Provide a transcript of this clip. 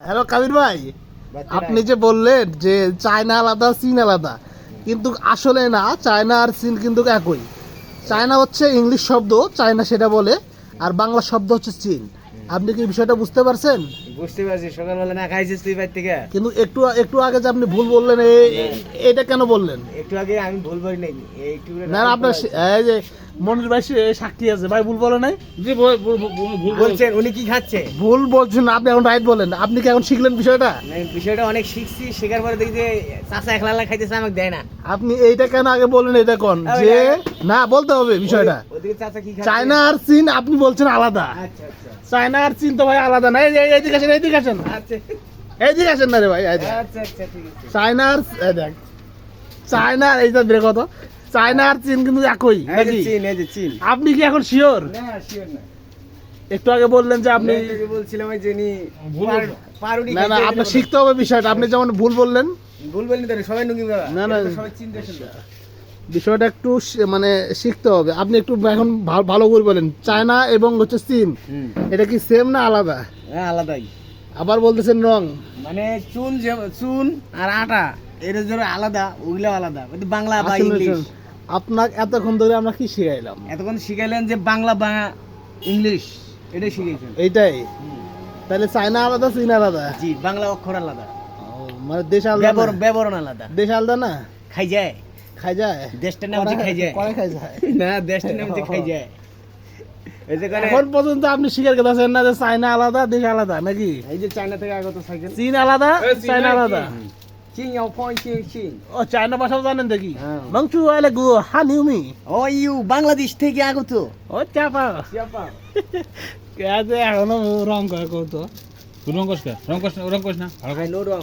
Hello Kabir ভাই আপনি যে বললেন যে চায়না আলাদা চীন আলাদা কিন্তু আসলে না চায়না আর চীন কিন্তু একই। চায়না হচ্ছে ইংলিশ শব্দ চায়না সেটা বলে আর বাংলা শব্দ হচ্ছে চীন। আপনি কি বিষয়টা বুঝতে পারছেন? বুঝতে পারছি সকালবেলা না খাইছিস তুই বাড়ি থেকে? কিন্তু একটু একটু আগে যে আপনি ভুল বললেন এটা কেন বললেন? একটু আগে আমি ভুল বলি নাই না, আপনার এই যে মনির ভাই সাক্ষী আছে। ভাই ভুল বলে নাই? জি ভুল বলছেন উনি কি খাচ্ছে? ভুল বলছেন আপনি এখন রাইট বলেন। আপনি কি এখন শিখলেন বিষয়টা? বিষয়টা অনেক শিখছি শেখার পরে দেখি যে চাচা একলা একলা খাইতেছে আমাকে দেয় না। আপনি এইটা কেন আগে বললেন এটা কোন? যে না বলতে হবে বিষয়টা। ওই- ওদিকে চাচা কি খাচ্ছে? চায়না আর চীন আপনি বলছেন আলাদা। আচ্ছা আচ্ছা। চায়না আর চীন তো ভাই আলাদা না। এইদিকে আসেন এইদিকে আসেন। আচ্ছা। এইদিকে আসেন না রে ভাই এই দেখ। আচ্ছা আচ্ছা ঠিক আছে। চায়না আর এই দেখ। চায়না এইটা বের কত চায়না আর চীন কিন্তু একই এই যে নাকি? চীন এই যে চীন। আপনি কি এখন শিওর না শিওর না। একটু আগে বললেন যে আপনি আপনি বলছিলাম ওই যে নি ভুল পার- পাউরুটি না না খাইছে, আপনার এই জন্য শিখতে হবে বিষয়টা। আপনি যেমন ভুল বললেন। ভুল বলিনি তো সবাই নুঙ্গি না, না। সবাই চিনতে বিষয়টা একটু মানে শিখতে হবে। আপনি একটু এখন ভালো করে বলেন। চায়না এবং হচ্ছে চীন এটা কি সেম না আলাদা? হ্যাঁ আলাদাই। আবার বলতেছেন রং। মানে চুন যে- চুন আর আটা এটা যারা আলাদা ওগুলো আলাদা। বাংলা বা ইংলিশ। আপনাকে এতক্ষণ ধরে আমরা কি শিখাইলাম? এতক্ষণ শিখাইলেন যে বাংলা বা ইংলিশ এটাই শিখাইছেন এইটাই তাহলে চায়না আলাদা চীন আলাদা? জি বাংলা অক্ষর আলাদা। মানে দেশ আলাদা ব্যবহার না? আলাদা। দেশ আলাদা না? খাই যায়। খাই যায়? দেশটার নাম খাই যায়। করে খাই যায়? না দেশটার নাম খাই যায়। এখন পর্যন্ত আপনি স্বীকার করতেছেন না যে চায়না আলাদা দেশ আলাদা নাকি? এই যে চায়না থেকে আগত সাইকেল। চীন আলাদা চায়না আলাদা? ইয়াও পয় চিং চিং ও চায়না ভাষাও জানেন দেখি। হ্যাঁ। মাংচু আলে গু হানিউমি ও ইউ বাংলাদেশ থেকে আগত। ও চাপা। চিয়াপা কে আছে এখনও রং করে কৌতো রং করিস কে? রং করিস না- রং করিস না? I know wrong.